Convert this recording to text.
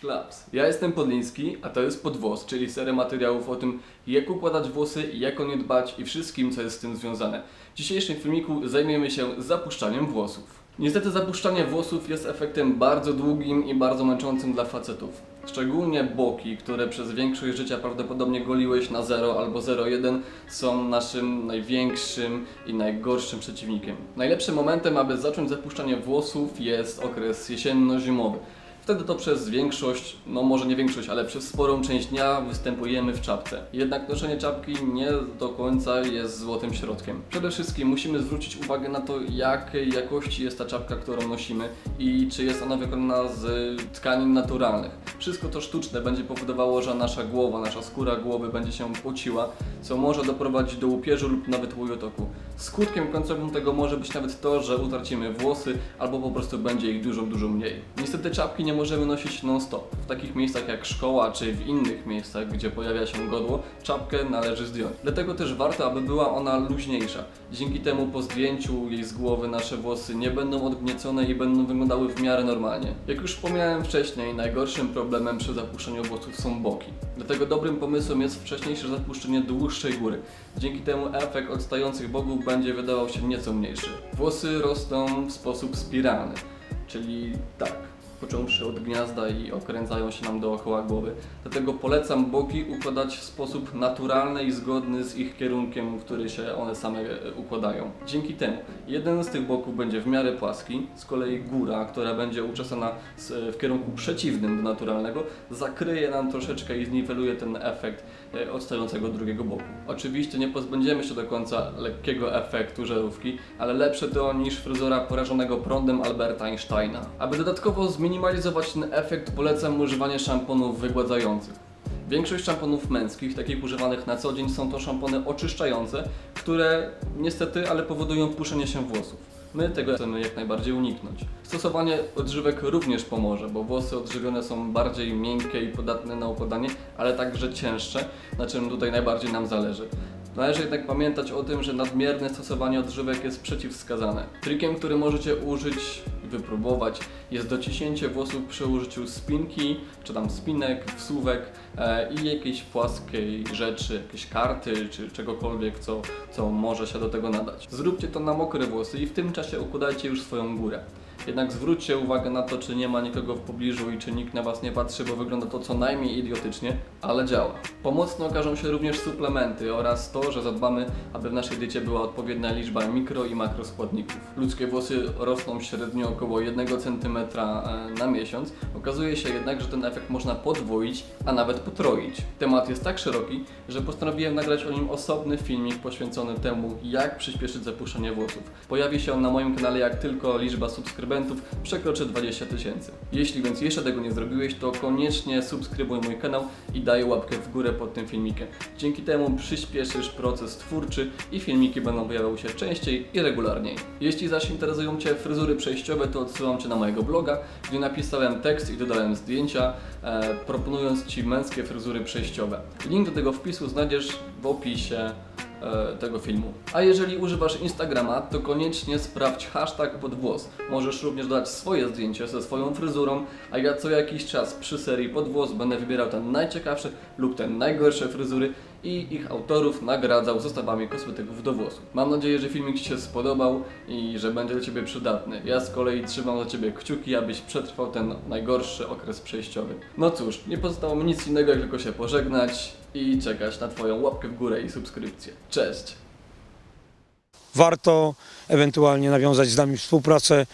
Klaps. Ja jestem Podliński, a to jest Podwłos, czyli seria materiałów o tym, jak układać włosy, jak o nie dbać i wszystkim, co jest z tym związane. W dzisiejszym filmiku zajmiemy się zapuszczaniem włosów. Niestety zapuszczanie włosów jest efektem bardzo długim i bardzo męczącym dla facetów. Szczególnie boki, które przez większość życia prawdopodobnie goliłeś na 0 albo 0,1 są naszym największym i najgorszym przeciwnikiem. Najlepszym momentem, aby zacząć zapuszczanie włosów jest okres jesienno-zimowy. Wtedy to przez większość, no może nie większość, ale przez sporą część dnia występujemy w czapce. Jednak noszenie czapki nie do końca jest złotym środkiem. Przede wszystkim musimy zwrócić uwagę na to, jakiej jakości jest ta czapka, którą nosimy i czy jest ona wykonana z tkanin naturalnych. Wszystko to sztuczne będzie powodowało, że nasza głowa, nasza skóra głowy będzie się pociła, co może doprowadzić do łupieżu lub nawet łujotoku. Skutkiem końcowym tego może być nawet to, że utracimy włosy albo po prostu będzie ich dużo, dużo mniej. Niestety czapki nie możemy nosić non-stop. W takich miejscach jak szkoła czy w innych miejscach, gdzie pojawia się godło, czapkę należy zdjąć. Dlatego też warto, aby była ona luźniejsza. Dzięki temu po zdjęciu jej z głowy nasze włosy nie będą odgniecone i będą wyglądały w miarę normalnie. Jak już wspomniałem wcześniej, najgorszym problemem przy zapuszczeniu włosów są boki. Dlatego dobrym pomysłem jest wcześniejsze zapuszczenie dłuższej góry. Dzięki temu efekt odstających boków będzie wydawał się nieco mniejszy. Włosy rosną w sposób spiralny, czyli tak, począwszy od gniazda i okręcają się nam dookoła głowy. Dlatego polecam boki układać w sposób naturalny i zgodny z ich kierunkiem, w który się one same e, układają. Dzięki temu jeden z tych boków będzie w miarę płaski, z kolei góra, która będzie uczesana z- w kierunku przeciwnym do naturalnego, zakryje nam troszeczkę i zniweluje ten efekt e, odstającego drugiego boku. Oczywiście nie pozbędziemy się do końca lekkiego efektu żarówki, ale lepsze to niż fryzura porażonego prądem Alberta Einsteina. Aby dodatkowo zminimalizować ten efekt, polecam używanie szamponów wygładzających. Większość szamponów męskich, takich używanych na co dzień, są to szampony oczyszczające, które niestety, ale powodują puszczenie się włosów. My tego chcemy jak najbardziej uniknąć. Stosowanie odżywek również pomoże, bo włosy odżywione są bardziej miękkie i podatne na układanie, ale także cięższe, na czym tutaj najbardziej nam zależy. Należy jednak pamiętać o tym, że nadmierne stosowanie odżywek jest przeciwwskazane. Trikiem, który możecie użyć wypróbować jest dociśnięcie włosów przy użyciu spinki, czy tam spinek, wsówek e, i jakiejś płaskiej rzeczy, jakiejś karty, czy czegokolwiek, co, co może się do tego nadać. Zróbcie to na mokre włosy i w tym czasie układajcie już swoją górę. Jednak zwróćcie uwagę na to, czy nie ma nikogo w pobliżu i czy nikt na Was nie patrzy, bo wygląda to co najmniej idiotycznie, ale działa. Pomocne okażą się również suplementy oraz to, że zadbamy, aby w naszej diecie była odpowiednia liczba mikro i makroskładników. Ludzkie włosy rosną średnio około 1 cm na miesiąc. Okazuje się jednak, że ten efekt można podwoić, a nawet potroić. Temat jest tak szeroki, że postanowiłem nagrać o nim osobny filmik poświęcony temu, jak przyspieszyć zapuszczenie włosów. Pojawi się on na moim kanale, jak tylko liczba subskrybentów przekroczy 20 tysięcy. Jeśli więc jeszcze tego nie zrobiłeś, to koniecznie subskrybuj mój kanał i daj łapkę w górę pod tym filmikiem. Dzięki temu przyspieszysz proces twórczy i filmiki będą pojawiały się częściej i regularniej. Jeśli zaś interesują Cię fryzury przejściowe, to odsyłam Cię na mojego bloga, gdzie napisałem tekst i dodałem zdjęcia, e, proponując Ci męskie fryzury przejściowe. Link do tego wpisu znajdziesz w opisie tego filmu. A jeżeli używasz Instagrama, to koniecznie sprawdź hashtag pod włos. Możesz również dodać swoje zdjęcie ze swoją fryzurą, a ja co jakiś czas przy serii pod włos będę wybierał te najciekawsze lub te najgorsze fryzury i ich autorów nagradzał zestawami kosmetyków do włosów. Mam nadzieję, że filmik Ci się spodobał i że będzie dla Ciebie przydatny. Ja z kolei trzymam za Ciebie kciuki, abyś przetrwał ten najgorszy okres przejściowy. No cóż, nie pozostało mi nic innego, jak tylko się pożegnać i czekać na Twoją łapkę w górę i subskrypcję. Cześć! warto ewentualnie nawiązać z nami współpracę